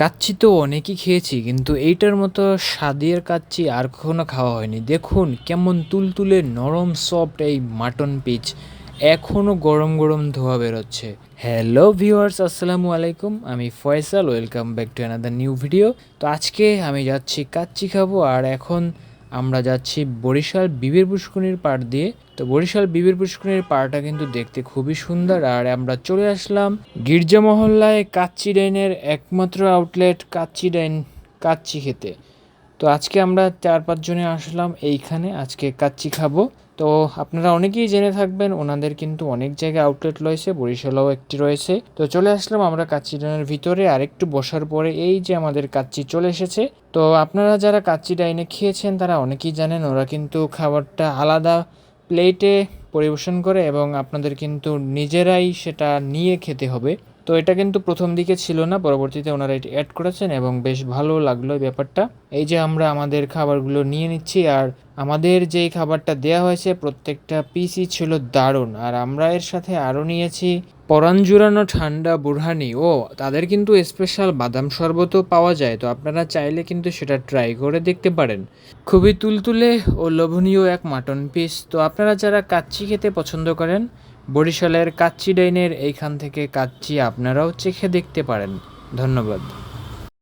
কাচ্চি তো অনেকই খেয়েছি, কিন্তু এইটার মতো স্বাদের কাচ্চি আর কখনো খাওয়া হয়নি। দেখুন কেমন তুলতুলে নরম সফট এই মাটন পিচ এখনও গরম গরম ধোয়া বেরোচ্ছে। হ্যালো ভিউয়ার্স আসসালামু আলাইকুম, আমি Faisal welcome back to another new video তো আজকে আমি যাচ্ছি, কাচ্চি খাব, আর এখন আমরা যাচ্ছি বরিশাল বিবির পুষ্করিণীর পাড় দিয়ে। তো বরিশাল বিবির পুষ্করিণীর পাড়টা কিন্তু দেখতে খুবই সুন্দর। আর আমরা চলে আসলাম গির্জা মহল্লায় কাচ্চি ডাইনের একমাত্র আউটলেট কাচ্চি ডাইন, কাচ্চি খেতে। তো আজকে আমরা চার পাঁচজনে আসলাম এইখানে। আজকে কাচ্চি খাব। তো আপনারা অনেকেই জেনে থাকবেন, ওনাদের কিন্তু অনেক জায়গায় আউটলেট রয়েছে, বরিশালেও একটি রয়েছে। তো চলে আসলাম আমরা কাচ্চি ডাইনের ভিতরে আর একটু বসার পরে এই যে আমাদের কাচ্চি চলে এসেছে। তো আপনারা যারা কাচ্চি ডাইনে খেয়েছেন, তারা অনেকেই জানেন ওরা কিন্তু খাবারটা আলাদা প্লেটে পরিবেশন করে এবং আপনাদের কিন্তু নিজেরাই সেটা নিয়ে খেতে হবে। তো এটা কিন্তু প্রথম দিকে ছিল না, পরবর্তীতে ওনারা এটি অ্যাড করেছেন এবং বেশ ভালো লাগল ব্যাপারটা। এই যে আমরা আমাদের খাবারগুলো নিয়ে নিচ্ছি আর আমাদের যেই খাবারটা দেয়া হয়েছে প্রত্যেকটা পিসই ছিল দারুণ। আর আমরা এর সাথে আরও নিয়েছি পরাণ জুড়ানো ঠান্ডা বুরহানি। ও, তাদের কিন্তু স্পেশাল বাদাম শরবতও পাওয়া যায়, তো আপনারা চাইলে কিন্তু সেটা ট্রাই করে দেখতে পারেন। খুবই তুলতুলে ও লোভনীয় এক মাটন পিস তো আপনারা যারা কাচ্চি খেতে পছন্দ করেন বরিশালের কাচ্চি ডাইনের এইখান থেকে কাচ্চি আপনারাও চেখে দেখতে পারেন। ধন্যবাদ।